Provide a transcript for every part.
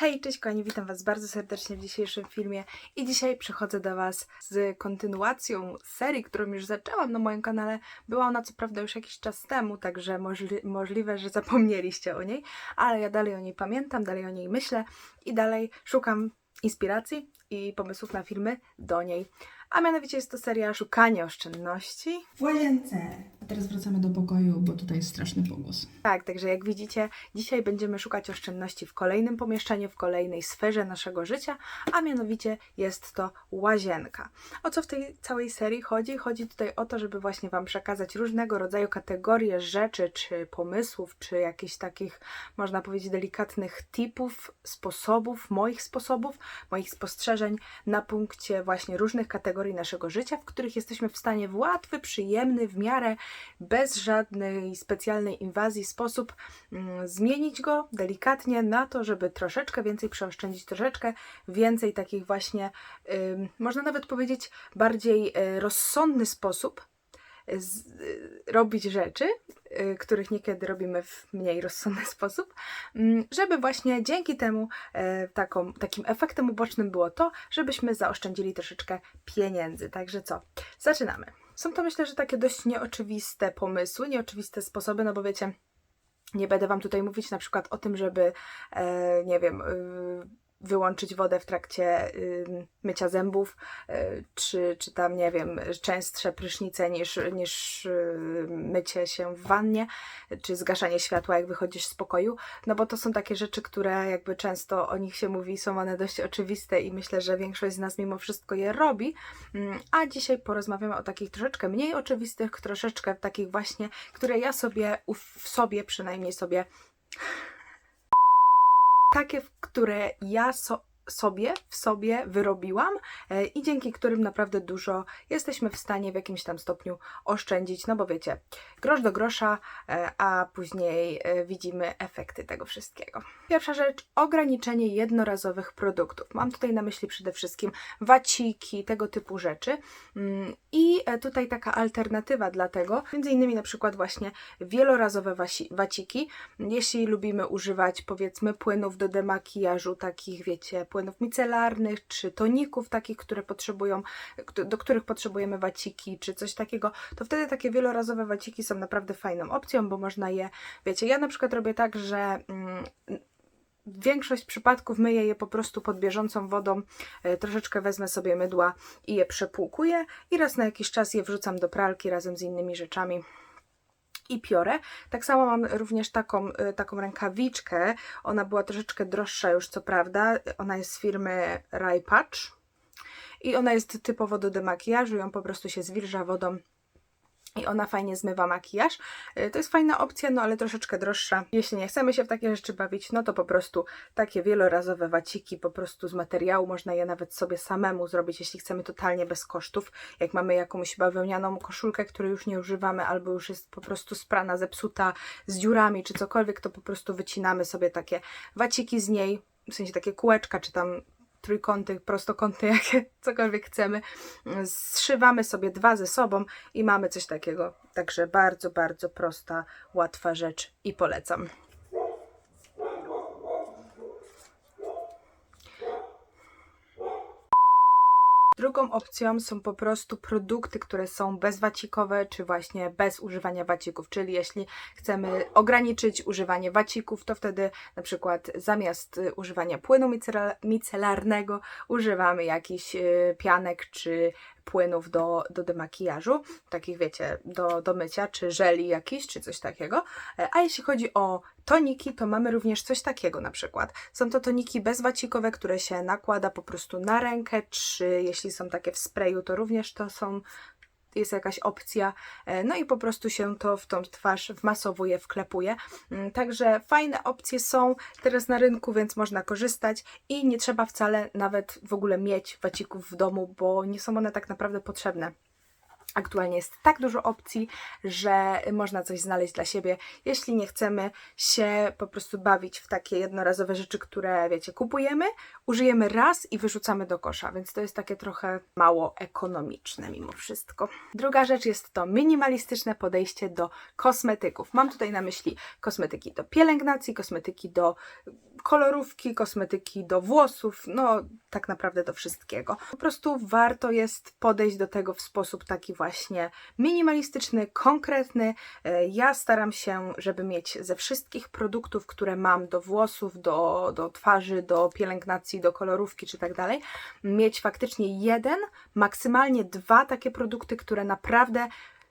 Hej, cześć kochani, witam Was bardzo serdecznie w dzisiejszym filmie i dzisiaj przychodzę do Was z kontynuacją serii, którą już zaczęłam na moim kanale. Była ona co prawda już jakiś czas temu, także możli możliwe, że zapomnieliście o niej, ale ja dalej o niej pamiętam, dalej o niej myślę i dalej szukam inspiracji i pomysłów na filmy do niej. A mianowicie jest to seria Szukanie oszczędności. w łazience. A teraz wracamy do pokoju, bo tutaj jest straszny pogłos. Tak, także jak widzicie, dzisiaj będziemy szukać oszczędności w kolejnym pomieszczeniu, w kolejnej sferze naszego życia, a mianowicie jest to łazienka. O co w tej całej serii chodzi? Chodzi tutaj o to, żeby właśnie Wam przekazać różnego rodzaju kategorie rzeczy, czy pomysłów, czy jakichś takich, można powiedzieć, delikatnych tipów, sposobów, moich sposobów, moich spostrzeżeń na punkcie właśnie różnych kategorii naszego życia, w których jesteśmy w stanie w łatwy, przyjemny, w miarę bez żadnej specjalnej inwazji sposób mm, zmienić go delikatnie na to, żeby troszeczkę więcej przeoszczędzić, troszeczkę więcej takich właśnie, można nawet powiedzieć, bardziej y, rozsądny sposób z, y, robić rzeczy, y, których niekiedy robimy w mniej rozsądny sposób, mm, żeby właśnie dzięki temu e, taką, takim efektem ubocznym było to, żebyśmy zaoszczędzili troszeczkę pieniędzy. Także co? Zaczynamy. Są to myślę, że takie dość nieoczywiste pomysły, nieoczywiste sposoby, no bo wiecie, nie będę Wam tutaj mówić na przykład o tym, żeby, e, nie wiem, y, wyłączyć wodę w trakcie y, mycia zębów, y, czy, czy tam, nie wiem, częstsze prysznice niż, niż y, mycie się w wannie, czy zgaszanie światła, jak wychodzisz z pokoju, no bo to są takie rzeczy, które jakby często o nich się mówi, są one dość oczywiste i myślę, że większość z nas mimo wszystko je robi, Mm, a dzisiaj porozmawiamy o takich troszeczkę mniej oczywistych, troszeczkę takich właśnie, które ja sobie, w sobie przynajmniej sobie takie, które ja so, sobie, w sobie wyrobiłam e, i dzięki którym naprawdę dużo jesteśmy w stanie w jakimś tam stopniu oszczędzić, no bo wiecie, grosz do grosza, e, a później e, widzimy efekty tego wszystkiego. Pierwsza rzecz, ograniczenie jednorazowych produktów. Mam tutaj na myśli przede wszystkim waciki, tego typu rzeczy Mm, i tutaj taka alternatywa dla tego, między innymi na przykład właśnie wielorazowe waciki, jeśli lubimy używać powiedzmy płynów do demakijażu, takich wiecie, płynów micelarnych, czy toników takich, które potrzebują, do których potrzebujemy waciki, czy coś takiego, to wtedy takie wielorazowe waciki są naprawdę fajną opcją, bo można je, wiecie, ja na przykład robię tak, że mm, większość przypadków myję je po prostu pod bieżącą wodą, e, troszeczkę wezmę sobie mydła i je przepłukuję i raz na jakiś czas je wrzucam do pralki razem z innymi rzeczami i piorę. Tak samo mam również taką, y, taką rękawiczkę. Ona była troszeczkę droższa już, co prawda. Ona jest z firmy Rai Patch i ona jest typowo do demakijażu. Ją po prostu się zwilża wodą i ona fajnie zmywa makijaż. Y, To jest fajna opcja, no ale troszeczkę droższa. Jeśli nie chcemy się w takie rzeczy bawić, no to po prostu takie wielorazowe waciki po prostu z materiału. Można je nawet sobie samemu zrobić, jeśli chcemy totalnie bez kosztów. Jak mamy jakąś bawełnianą koszulkę, której już nie używamy, albo już jest po prostu sprana, zepsuta, z dziurami czy cokolwiek, to po prostu wycinamy sobie takie waciki z niej, w sensie takie kółeczka, czy tam trójkąty, prostokąty, jakie cokolwiek chcemy. Zszywamy sobie dwa ze sobą i mamy coś takiego. Także bardzo, bardzo prosta, łatwa rzecz i polecam. Drugą opcją są po prostu produkty, które są bezwacikowe, czy właśnie bez używania wacików. Czyli jeśli chcemy ograniczyć używanie wacików, to wtedy na przykład zamiast y, używania płynu micela- micelarnego używamy jakiś y, pianek czy płynów do, do demakijażu, takich wiecie, do, do mycia, czy żeli jakiś, czy coś takiego. E, A jeśli chodzi o toniki, to mamy również coś takiego na przykład. Są to toniki bezwacikowe, które się nakłada po prostu na rękę, czy jeśli są takie w sprayu, to również to są jest jakaś opcja, e, no i po prostu się to w tą twarz wmasowuje, wklepuje. Mm, Także fajne opcje są teraz na rynku, więc można korzystać i nie trzeba wcale nawet w ogóle mieć wacików w domu, bo nie są one tak naprawdę potrzebne. Aktualnie jest tak dużo opcji, że można coś znaleźć dla siebie. Jeśli nie chcemy się po prostu bawić w takie jednorazowe rzeczy, które wiecie, kupujemy, użyjemy raz i wyrzucamy do kosza, więc to jest takie trochę mało ekonomiczne mimo wszystko. Druga rzecz jest to minimalistyczne podejście do kosmetyków. Mam tutaj na myśli kosmetyki do pielęgnacji, kosmetyki do kolorówki, kosmetyki do włosów, no tak naprawdę do wszystkiego. Po prostu warto jest podejść do tego w sposób taki właśnie minimalistyczny, konkretny. E, Ja staram się, żeby mieć ze wszystkich produktów, które mam do włosów, do, do twarzy, do pielęgnacji, do kolorówki czy tak dalej, mieć faktycznie jeden, maksymalnie dwa takie produkty, które naprawdę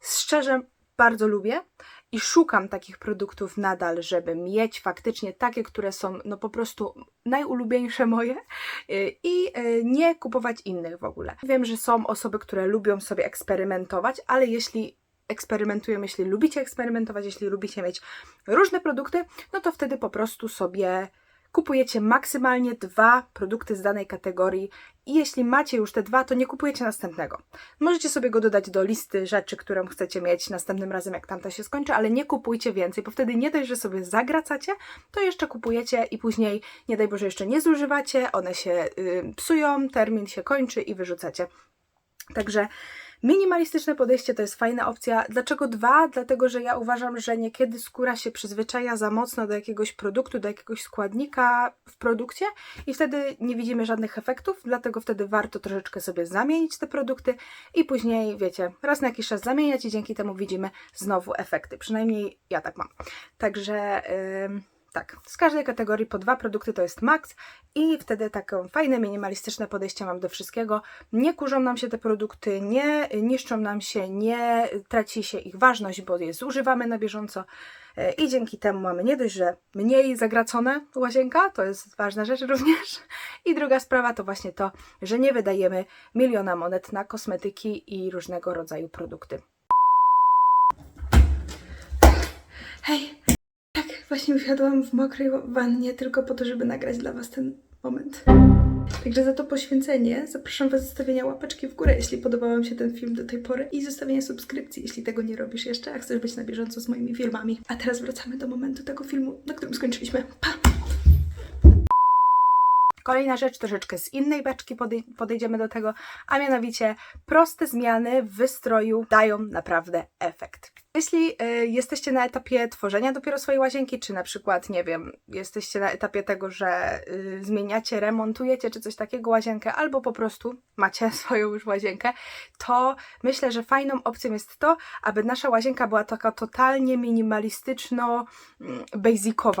szczerze bardzo lubię i szukam takich produktów nadal, żeby mieć faktycznie takie, które są no po prostu najulubieńsze moje y, i y, nie kupować innych w ogóle. Wiem, że są osoby, które lubią sobie eksperymentować, ale jeśli eksperymentują, jeśli lubicie eksperymentować, jeśli lubicie mieć różne produkty, no to wtedy po prostu sobie kupujecie maksymalnie dwa produkty z danej kategorii i jeśli macie już te dwa, to nie kupujecie następnego. Możecie sobie go dodać do listy rzeczy, którą chcecie mieć następnym razem, jak tamta się skończy, ale nie kupujcie więcej, bo wtedy nie dość, że sobie zagracacie, to jeszcze kupujecie i później, nie daj Boże, jeszcze nie zużywacie, one się y, psują, termin się kończy i wyrzucacie. Także minimalistyczne podejście to jest fajna opcja. Dlaczego dwa? Dlatego, że ja uważam, że niekiedy skóra się przyzwyczaja za mocno do jakiegoś produktu, do jakiegoś składnika w produkcie i wtedy nie widzimy żadnych efektów, dlatego wtedy warto troszeczkę sobie zamienić te produkty i później, wiecie, raz na jakiś czas zamieniać i dzięki temu widzimy znowu efekty. Przynajmniej ja tak mam. Także... Ym, tak, z każdej kategorii po dwa produkty to jest maks i wtedy takie fajne, minimalistyczne podejście mam do wszystkiego. Nie kurzą nam się te produkty, nie niszczą nam się, nie traci się ich ważność, bo je zużywamy na bieżąco E, i dzięki temu mamy nie dość, że mniej zagracone łazienka, to jest ważna rzecz również. I druga sprawa to właśnie to, że nie wydajemy miliona monet na kosmetyki i różnego rodzaju produkty. Hej, właśnie usiadłam w mokrej wannie tylko po to, żeby nagrać dla Was ten moment. Także za to poświęcenie zapraszam Was do zostawienia łapeczki w górę, jeśli podobał Wam się ten film do tej pory i zostawienia subskrypcji, jeśli tego nie robisz jeszcze, a chcesz być na bieżąco z moimi filmami. A teraz wracamy do momentu tego filmu, na którym skończyliśmy. Pa! Kolejna rzecz, troszeczkę z innej beczki podej- podejdziemy do tego, a mianowicie proste zmiany w wystroju dają naprawdę efekt. Jeśli y, jesteście na etapie tworzenia dopiero swojej łazienki, czy na przykład, nie wiem, jesteście na etapie tego, że y, zmieniacie, remontujecie, czy coś takiego łazienkę, albo po prostu macie swoją już łazienkę, to myślę, że fajną opcją jest to, aby nasza łazienka była taka totalnie minimalistyczno mm,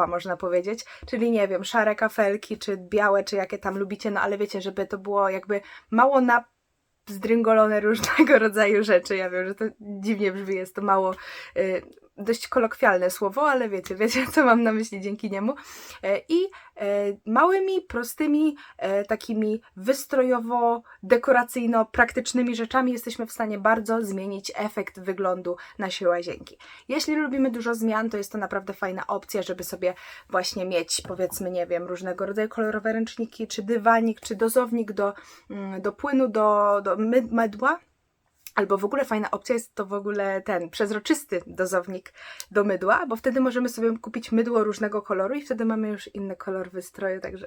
można powiedzieć, czyli nie wiem, szare kafelki, czy białe, czy jakie tam lubicie, no ale wiecie, żeby to było jakby mało na zdryngolone różnego rodzaju rzeczy. Ja wiem, że to dziwnie brzmi, jest to mało y, dość kolokwialne słowo, ale wiecie, wiecie, co mam na myśli dzięki niemu. E, I e, małymi, prostymi, e, takimi wystrojowo-dekoracyjno-praktycznymi rzeczami jesteśmy w stanie bardzo zmienić efekt wyglądu naszej łazienki. Jeśli lubimy dużo zmian, to jest to naprawdę fajna opcja, żeby sobie właśnie mieć, powiedzmy, nie wiem, różnego rodzaju kolorowe ręczniki, czy dywanik, czy dozownik do, mm, do płynu, do, do my- mydła. Albo w ogóle fajna opcja jest to w ogóle ten przezroczysty dozownik do mydła, bo wtedy możemy sobie kupić mydło różnego koloru i wtedy mamy już inny kolor wystroju, także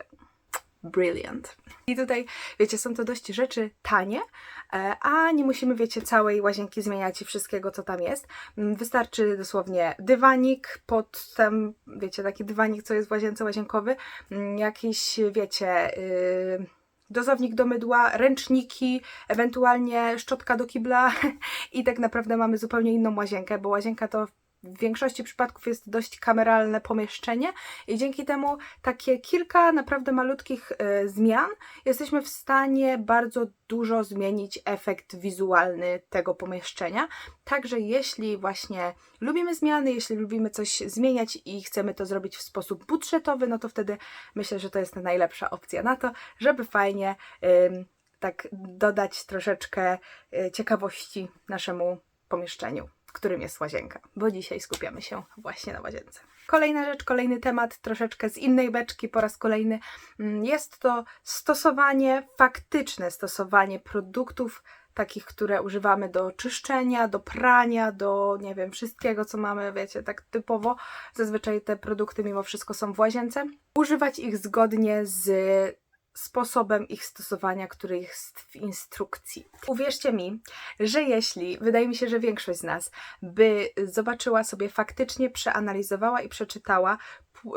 brilliant. I tutaj, wiecie, są to dość rzeczy tanie, e, a nie musimy, wiecie, całej łazienki zmieniać i wszystkiego, co tam jest. Mm, Wystarczy dosłownie dywanik, pod tam, wiecie, taki dywanik, co jest w łazience łazienkowy, mm, jakiś, wiecie, yy, dozownik do mydła, ręczniki, ewentualnie szczotka do kibla. I tak naprawdę mamy zupełnie inną łazienkę, bo łazienka to w większości przypadków jest dość kameralne pomieszczenie i dzięki temu takie kilka naprawdę malutkich e, zmian jesteśmy w stanie bardzo dużo zmienić efekt wizualny tego pomieszczenia. Także jeśli właśnie lubimy zmiany, jeśli lubimy coś zmieniać i chcemy to zrobić w sposób budżetowy, no to wtedy myślę, że to jest najlepsza opcja na to, żeby fajnie tak dodać troszeczkę y, ciekawości naszemu pomieszczeniu, którym jest łazienka, bo dzisiaj skupiamy się właśnie na łazience. Kolejna rzecz, kolejny temat, troszeczkę z innej beczki po raz kolejny. Mm, Jest to stosowanie, faktyczne stosowanie produktów takich, które używamy do czyszczenia, do prania, do nie wiem, wszystkiego, co mamy, wiecie, tak typowo. Zazwyczaj te produkty mimo wszystko są w łazience. Używać ich zgodnie z sposobem ich stosowania, który jest w instrukcji. Uwierzcie mi, że jeśli, wydaje mi się, że większość z nas by zobaczyła sobie faktycznie, przeanalizowała i przeczytała y,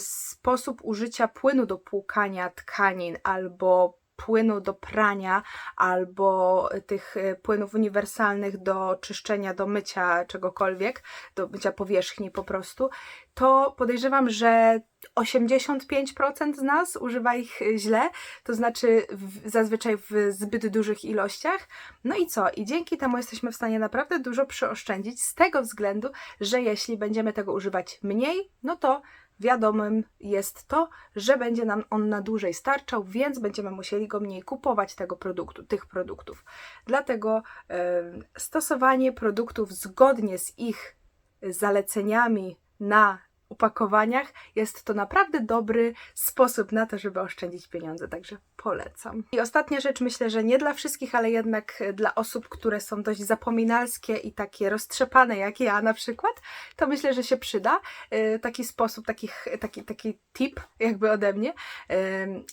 sposób użycia płynu do płukania tkanin albo płynu do prania, albo tych y, płynów uniwersalnych do czyszczenia, do mycia czegokolwiek, do mycia powierzchni po prostu, to podejrzewam, że 85% z nas używa ich y, źle, to znaczy w, zazwyczaj w zbyt dużych ilościach. No i co? I dzięki temu jesteśmy w stanie naprawdę dużo przeoszczędzić z tego względu, że jeśli będziemy tego używać mniej, no to wiadomym jest to, że będzie nam on na dłużej starczał, więc będziemy musieli go mniej kupować tego produktu, tych produktów. Dlatego em, stosowanie produktów zgodnie z ich zaleceniami na opakowaniach jest to naprawdę dobry sposób na to, żeby oszczędzić pieniądze, także polecam. I ostatnia rzecz, myślę, że nie dla wszystkich, ale jednak dla osób, które są dość zapominalskie i takie roztrzepane, jak ja na przykład, to myślę, że się przyda y, taki sposób, taki, taki, taki tip jakby ode mnie, ym,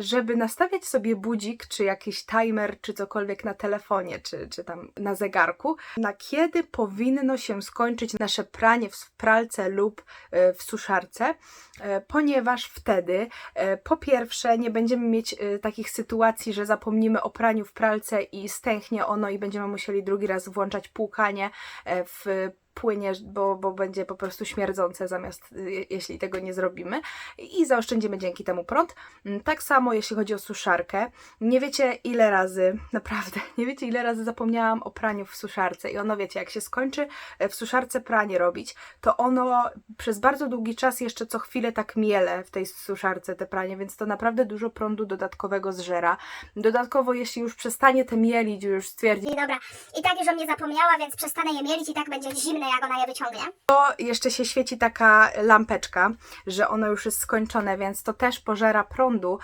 żeby nastawiać sobie budzik, czy jakiś timer, czy cokolwiek na telefonie, czy, czy tam na zegarku, na kiedy powinno się skończyć nasze pranie w pralce lub e, w suszarce, e, ponieważ wtedy e, po pierwsze nie będziemy mieć takich sytuacji, że zapomnimy o praniu w pralce i stęchnie ono i będziemy musieli drugi raz włączać płukanie w płynie, bo, bo będzie po prostu śmierdzące zamiast y, jeśli tego nie zrobimy i zaoszczędzimy dzięki temu prąd. Mm, Tak samo jeśli chodzi o suszarkę. Nie wiecie ile razy, naprawdę, nie wiecie ile razy zapomniałam o praniu w suszarce i ono wiecie, jak się skończy e, w suszarce pranie robić, to ono przez bardzo długi czas jeszcze co chwilę tak miele w tej suszarce te pranie, więc to naprawdę dużo prądu dodatkowego zżera. Dodatkowo jeśli już przestanie te mielić, już stwierdzi, dobra, i tak już o mnie zapomniała, więc przestanę je mielić i tak będzie zimne, jak ona je wyciągnie. to jeszcze się świeci taka lampeczka, że ono już jest skończone, więc to też pożera prądu.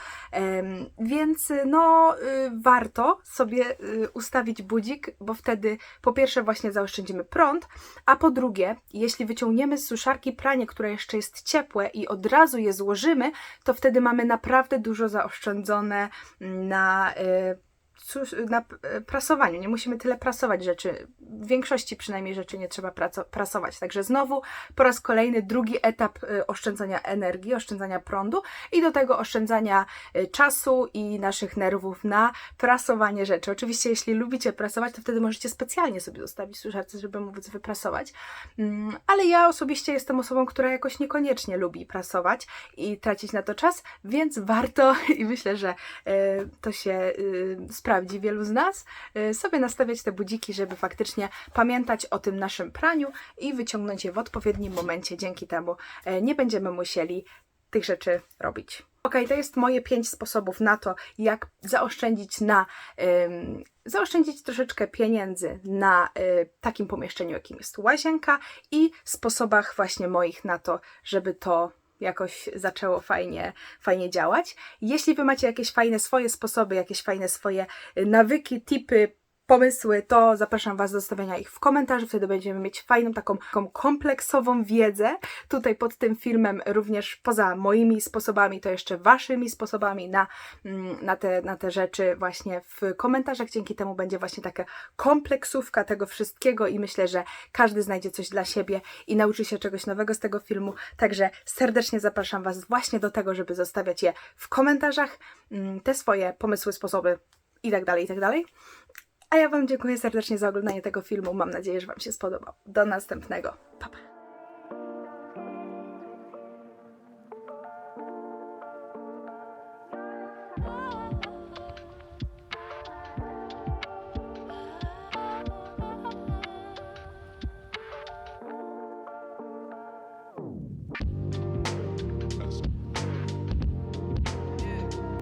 Więc no y, warto sobie y, ustawić budzik, bo wtedy po pierwsze właśnie zaoszczędzimy prąd, a po drugie, jeśli wyciągniemy z suszarki pranie, które jeszcze jest ciepłe i od razu je złożymy, to wtedy mamy naprawdę dużo zaoszczędzone na y, cóż, na p- prasowaniu. Nie musimy tyle prasować rzeczy. W większości przynajmniej rzeczy nie trzeba prasować. Także znowu po raz kolejny drugi etap y, oszczędzania energii, oszczędzania prądu i do tego oszczędzania y, czasu i naszych nerwów na prasowanie rzeczy. Oczywiście jeśli lubicie prasować, to wtedy możecie specjalnie sobie zostawić suszarce, żeby móc wyprasować. Mm, Ale ja osobiście jestem osobą, która jakoś niekoniecznie lubi prasować i tracić na to czas, więc warto i myślę, że e, to się e, sprawdzi wielu z nas, e, sobie nastawiać te budziki, żeby faktycznie pamiętać o tym naszym praniu i wyciągnąć je w odpowiednim momencie. Dzięki temu e, nie będziemy musieli tych rzeczy robić. Ok, to jest moje pięć sposobów na to, jak zaoszczędzić na em, zaoszczędzić troszeczkę pieniędzy na y, takim pomieszczeniu, jakim jest łazienka i sposobach właśnie moich na to, żeby to jakoś zaczęło fajnie, fajnie działać. Jeśli Wy macie jakieś fajne swoje sposoby, jakieś fajne swoje nawyki, tipy, pomysły, to zapraszam Was do zostawienia ich w komentarzu. Wtedy będziemy mieć fajną, taką, taką kompleksową wiedzę. Tutaj pod tym filmem również poza moimi sposobami, to jeszcze Waszymi sposobami na, mm, na, te, na te rzeczy właśnie w komentarzach. Dzięki temu będzie właśnie taka kompleksówka tego wszystkiego i myślę, że każdy znajdzie coś dla siebie i nauczy się czegoś nowego z tego filmu. Także serdecznie zapraszam Was właśnie do tego, żeby zostawiać je w komentarzach, mm, te swoje pomysły, sposoby i tak A ja Wam dziękuję serdecznie za oglądanie tego filmu. Mam nadzieję, że Wam się spodobał. Do następnego. Pa, pa.